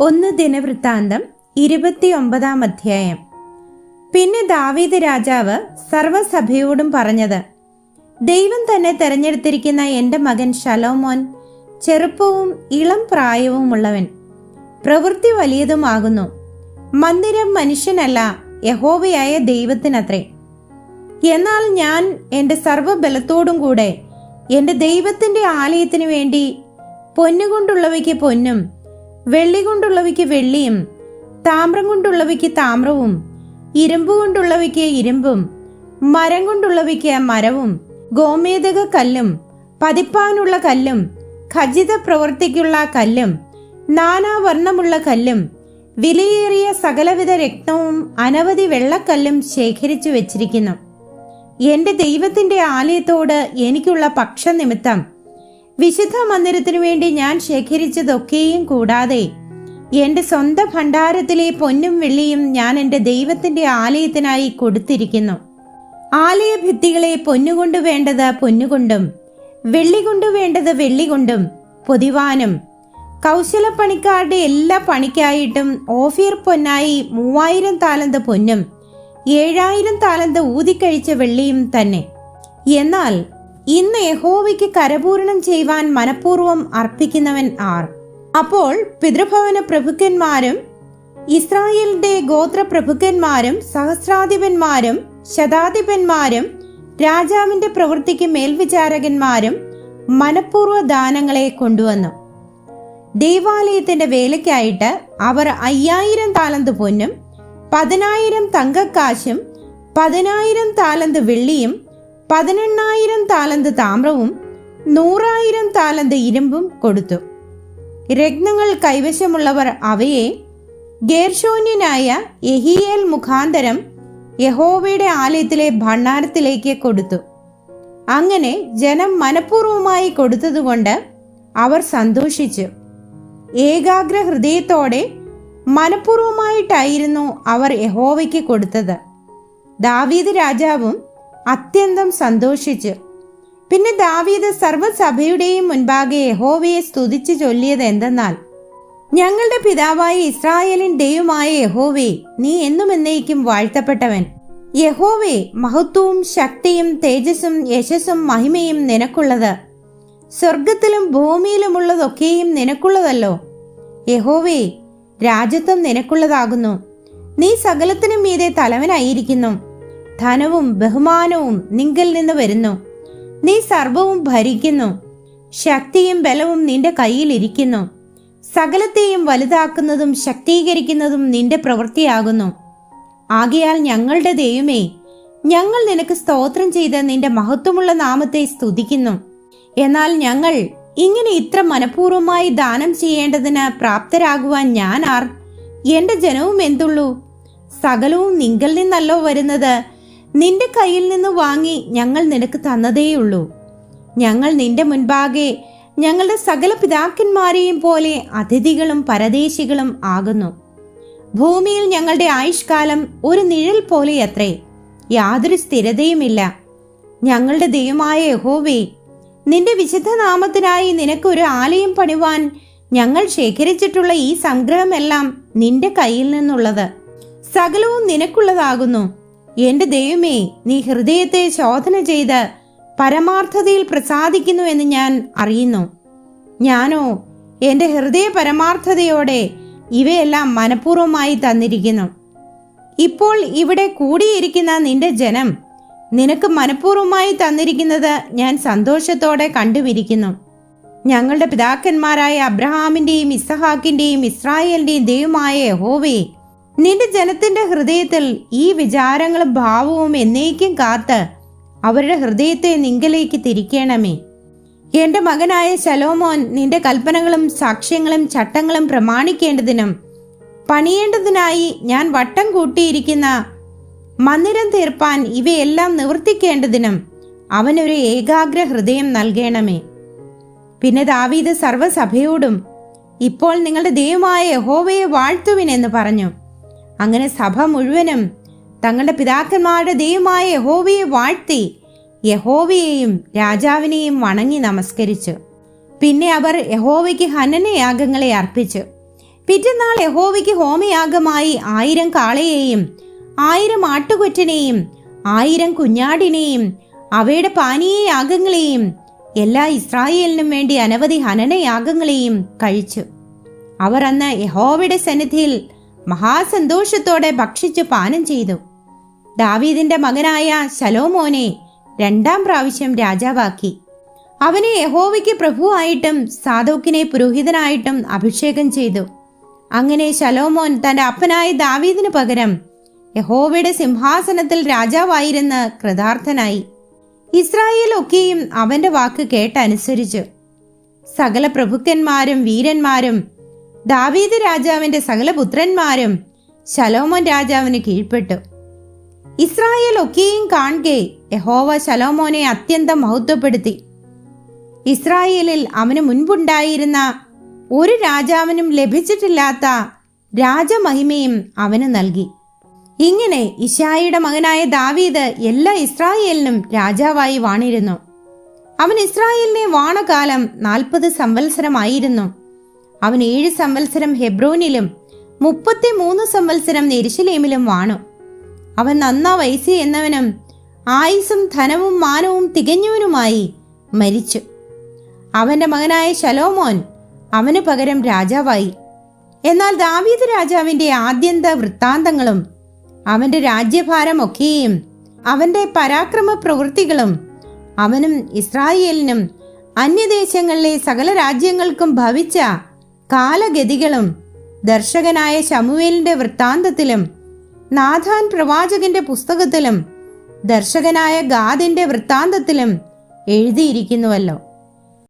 ഒന്ന് ദിനവൃത്താന്തം ഇരുപത്തിയൊമ്പതാം അധ്യായം. പിന്നെ ദാവീദ് രാജാവ് സർവസഭയോടും പറഞ്ഞത് ദൈവം തന്നെ തെരഞ്ഞെടുത്തിരിക്കുന്ന എന്റെ മകൻ ശലോമോൻ ചെറുപ്പവും ഇളം പ്രായവുമുള്ളവൻ. പ്രവൃത്തി വലിയതുമാകുന്നു മന്ദിരം മനുഷ്യനല്ല യഹോവയായ ദൈവത്തിനത്രേ. എന്നാൽ ഞാൻ എന്റെ സർവബലത്തോടും കൂടെ എന്റെ ദൈവത്തിന്റെ ആലയത്തിനു വേണ്ടി പൊന്നുകൊണ്ടുള്ളവയ്ക്ക് പൊന്നും വെള്ളി കൊണ്ടുള്ളവയ്ക്ക് വെള്ളിയും താമ്രം കൊണ്ടുള്ളവയ്ക്ക് താമ്രവും ഇരുമ്പ് കൊണ്ടുള്ളവയ്ക്ക് ഇരുമ്പും മരം കൊണ്ടുള്ളവയ്ക്ക് മരവും ഗോമേതക കല്ലും പതിപ്പാനുള്ള കല്ലും ഖജിത പ്രവൃത്തിക്കുള്ള കല്ലും നാനാവർണമുള്ള കല്ലും വിലയേറിയ സകലവിധ രക്തവും അനവധി വെള്ളക്കല്ലും ശേഖരിച്ചു വച്ചിരിക്കുന്നു. എന്റെ ദൈവത്തിന്റെ ആലയത്തോട് എനിക്കുള്ള പക്ഷനിമിത്തം വിശുദ്ധ മന്ദിരത്തിനു വേണ്ടി ഞാൻ ശേഖരിച്ചതൊക്കെയും കൂടാതെ എന്റെ സ്വന്തം ഭണ്ഡാരത്തിലെ പൊന്നും വെള്ളിയും ഞാൻ എന്റെ ദൈവത്തിന്റെ ആലയത്തിനായി കൊടുത്തിരിക്കുന്നു. ആലയ ഭിത്തികളെ പൊന്നുകൊണ്ട് വേണ്ടത് പൊന്നുകൊണ്ടും വെള്ളി കൊണ്ട് വേണ്ടത് വെള്ളി കൊണ്ടും പൊതിവാനും കൗശലപ്പണിക്കാരുടെ എല്ലാ പണിക്കായിട്ടും ഓഫിയർ പൊന്നായി മൂവായിരം താലന്ത് പൊന്നും ഏഴായിരം താലന്ത് ഊതിക്കഴിച്ച വെള്ളിയും തന്നെ. എന്നാൽ ഇന്ന് യഹോവയ്ക്ക് കരപൂരണം ചെയ്യുവാൻ മനഃപൂർവം അർപ്പിക്കുന്നവൻ ആർ. അപ്പോൾ പിതൃഭവന പ്രഭുക്കന്മാരും ഇസ്രായേലിന്റെ ഗോത്ര പ്രഭുക്കന്മാരും സഹസ്രാധിപന്മാരും ശതാധിപന്മാരും രാജാവിന്റെ പ്രവൃത്തിക്ക് മേൽവിചാരകന്മാരും മനഃപൂർവ ദാനങ്ങളെ കൊണ്ടുവന്നു. ദേവാലയത്തിന്റെ വേലയ്ക്കായിട്ട് അവർ അയ്യായിരം താലന്ത് പൊന്നും പതിനായിരം തങ്കക്കാശും പതിനായിരം താലന്ത് വെള്ളിയും പതിനെണ്ണായിരം താലന്ത് താമ്രവും നൂറായിരം താലന്ത് ഇരുമ്പും കൊടുത്തു. രത്നങ്ങൾ കൈവശമുള്ളവർ അവയെ ഗേർഷോന്യനായ യഹിയേൽ മുഖാന്തരം യഹോവയുടെ ആലയത്തിലെ ഭണ്ഡാരത്തിലേക്ക് കൊടുത്തു. അങ്ങനെ ജനം മനഃപൂർവമായി കൊടുത്തതുകൊണ്ട് അവർ സന്തോഷിച്ചു. ഏകാഗ്ര ഹൃദയത്തോടെ മനഃപൂർവമായിട്ടായിരുന്നു അവർ യഹോവയ്ക്ക് കൊടുത്തത്. ദാവീദ് രാജാവും അത്യന്തം സന്തോഷിച്ചു. പിന്നെ ദാവീദ് സർവസഭയുടെയും മുൻപാകെ യഹോവയെ സ്തുതിച്ചു ചൊല്ലിയത് എന്തെന്നാൽ ഞങ്ങളുടെ പിതാവായ ഇസ്രായേലിൻ ദൈവമായ യഹോവേ നീ എന്നും എന്നേക്കും വാഴ്ത്തപ്പെട്ടവൻ. യഹോവേ മഹത്വവും ശക്തിയും തേജസ്സും യശസ്സും മഹിമയും നിനക്കുള്ളത്. സ്വർഗത്തിലും ഭൂമിയിലുമുള്ളതൊക്കെയും നിനക്കുള്ളതല്ലോ. യഹോവേ രാജ്യത്വം നിനക്കുള്ളതാകുന്നു. നീ സകലത്തിനും മീതെ തലവനായിരിക്കുന്നു. ധനവും ബഹുമാനവും നിങ്കൽ നിന്ന് വരുന്നു. നീ സർവവും ഭരിക്കുന്നു. ശക്തിയും ബലവും നിന്റെ കയ്യിലിരിക്കുന്നു സകലത്തെയും വലുതാക്കുന്നതും ശക്തീകരിക്കുന്നതും നിന്റെ പ്രവൃത്തിയാകുന്നു. ആകയാൽ ഞങ്ങളുടെ ദൈവമേ ഞങ്ങൾ നിനക്ക് സ്തോത്രം ചെയ്ത് നിന്റെ മഹത്വമുള്ള നാമത്തെ സ്തുതിക്കുന്നു. എന്നാൽ ഞങ്ങൾ ഇങ്ങനെ ഇത്ര മനഃപൂർവമായി ദാനം ചെയ്യേണ്ടതിന് പ്രാപ്തരാകുവാൻ ഞാൻ ആർ? എന്റെ ജനവും എന്തുള്ളൂ? സകലവും നിങ്കൽ നിന്നല്ലോ വരുന്നത് നിന്റെ കയ്യിൽ നിന്ന് വാങ്ങി ഞങ്ങൾ നിനക്ക് തന്നതേയുള്ളൂ. ഞങ്ങൾ നിന്റെ മുൻപാകെ ഞങ്ങളുടെ സകല പിതാക്കന്മാരെയും പോലെ അതിഥികളും പരദേശികളും ആകുന്നു. ഭൂമിയിൽ ഞങ്ങളുടെ ആയുഷ്കാലം ഒരു നിഴൽ പോലെയത്രേ. യാതൊരു സ്ഥിരതയുമില്ല. ഞങ്ങളുടെ ദൈവമായ യഹോവേ നിന്റെ വിശുദ്ധ നാമത്തിനായി നിനക്ക് ഒരു ആലയം പണിവാൻ ഞങ്ങൾ ശേഖരിച്ചിട്ടുള്ള ഈ സംഗ്രഹമെല്ലാം നിന്റെ കയ്യിൽ നിന്നുള്ളത്. സകലവും നിനക്കുള്ളതാകുന്നു. എന്റെ ദൈവമേ നീ ഹൃദയത്തെ ശോധന ചെയ്ത് പരമാർത്ഥതയിൽ പ്രസാദിക്കുന്നു എന്ന് ഞാൻ അറിയുന്നു. ഞാനോ എന്റെ ഹൃദയ പരമാർത്ഥതയോടെ ഇവയെല്ലാം മനഃപൂർവമായി തന്നിരിക്കുന്നു. ഇപ്പോൾ ഇവിടെ കൂടിയിരിക്കുന്ന നിന്റെ ജനം നിനക്ക് മനഃപൂർവമായി തന്നിരിക്കുന്നത് ഞാൻ സന്തോഷത്തോടെ കണ്ടുവിരിക്കുന്നു ഞങ്ങളുടെ പിതാക്കന്മാരായ അബ്രഹാമിന്റെയും ഇസ്സഹാക്കിന്റെയും ഇസ്രായേലിന്റെയും ദൈവമായ യഹോവേ നിന്റെ ജനത്തിന്റെ ഹൃദയത്തിൽ ഈ വിചാരങ്ങളും ഭാവവും എന്നേക്കും കാത്ത് അവരുടെ ഹൃദയത്തെ നിങ്കലേക്ക് തിരിക്കണമേ. എന്റെ മകനായ ശലോമോൻ നിന്റെ കൽപ്പനകളും സാക്ഷ്യങ്ങളും ചട്ടങ്ങളും പ്രമാണിക്കേണ്ടതിനും പണിയേണ്ടതിനായി ഞാൻ വട്ടം കൂട്ടിയിരിക്കുന്ന മന്ദിരം തീർപ്പാൻ ഇവയെല്ലാം നിവർത്തിക്കേണ്ടതിനും അവനൊരു ഏകാഗ്ര ഹൃദയം നൽകണമേ. പിന്നെ ദാവീദ് സർവസഭയോടും ഇപ്പോൾ നിങ്ങളുടെ ദൈവമായ യഹോവയെ വാഴ്ത്തുവിനെന്ന് പറഞ്ഞു. അങ്ങനെ സഭ മുഴുവനും തങ്ങളുടെ പിതാക്കന്മാരുടെ ദൈവമായ യഹോവയെ വാഴ്ത്തി യഹോവയെയും രാജാവിനെയും വണങ്ങി നമസ്കരിച്ചു. പിന്നെ അവർ യഹോവയ്ക്ക് ഹനനയാഗങ്ങളെ അർപ്പിച്ചു. പിറ്റന്നാൾ യഹോവയ്ക്ക് ഹോമയാഗമായി ആയിരം കാളയെയും ആയിരം ആട്ടുകൊറ്റനെയും ആയിരം കുഞ്ഞാടിനെയും അവയുടെ പാനീയയാഗങ്ങളെയും എല്ലാ ഇസ്രായേലിനും വേണ്ടി അനവധി ഹനനയാഗങ്ങളെയും കഴിച്ചു. അവർ അന്ന് യഹോവയുടെ സന്നിധിയിൽ മഹാസന്തോഷത്തോടെ ഭക്ഷിച്ചു പാനം ചെയ്തു. ദാവീദിന്റെ മകനായ ശലോമോനെ രണ്ടാം പ്രാവശ്യം രാജാവാക്കി. അവനെ യഹോവയ്ക്ക് പ്രഭുവായിട്ടും സാധോക്കിനെ പുരോഹിതനായിട്ടും അഭിഷേകം ചെയ്തു. അങ്ങനെ ശലോമോൻ തന്റെ അപ്പനായ ദാവീദിനു പകരം യഹോവയുടെ സിംഹാസനത്തിൽ രാജാവായിരുന്ന് കൃതാർത്ഥനായി. ഇസ്രായേൽ ഒക്കെയും അവന്റെ വാക്ക് കേട്ടനുസരിച്ചു. സകല പ്രഭുക്കന്മാരും വീരന്മാരും ദാവീദ് രാജാവിന്റെ സകല പുത്രന്മാരും ശലോമോൻ രാജാവിന് കീഴ്പ്പെട്ടു. ഇസ്രായേൽ ഒക്കെയും കാണുകെ യഹോവ ശലോമോനെ അത്യന്തം മഹത്വപ്പെടുത്തി. ഇസ്രായേലിൽ അവന് മുൻപുണ്ടായിരുന്ന ഒരു രാജാവിനും ലഭിച്ചിട്ടില്ലാത്ത രാജമഹിമയും അവന് നൽകി. ഇങ്ങനെ ഇഷായിയുടെ മകനായ ദാവീദ് എല്ലാ ഇസ്രായേലിനും രാജാവായി വാണിരുന്നു. അവൻ ഇസ്രായേലിനെ വാണകാലം നാൽപ്പത് സംവത്സരമായിരുന്നു. അവൻ ഏഴ് സംവത്സരം ഹെബ്രോനിലും മുപ്പത്തി മൂന്ന് സംവത്സരം യെരുശലേമിലും വാണു. അവൻ നന്നാ വയസ്സി എന്നവനും ആയുസും ധനവും മാനവും തികഞ്ഞവനുമായി മരിച്ചു. അവന്റെ മകനായ ശലോമോൻ അവന് പകരം രാജാവായി. എന്നാൽ ദാവീദ് രാജാവിന്റെ ആദ്യന്ത വൃത്താന്തങ്ങളും അവന്റെ രാജ്യഭാരമൊക്കെയും അവന്റെ പരാക്രമ പ്രവൃത്തികളും അവനും ഇസ്രായേലിനും അന്യദേശങ്ങളിലെ സകല രാജ്യങ്ങൾക്കും ഭവിച്ച കാലഗതികളും ദർശകനായ ശമുവേലിന്റെ വൃത്താന്തത്തിലും നാഥാൻ പ്രവാചകന്റെ പുസ്തകത്തിലും ദർശകനായ ഗാദിന്റെ വൃത്താന്തത്തിലും എഴുതിയിരിക്കുന്നുവല്ലോ.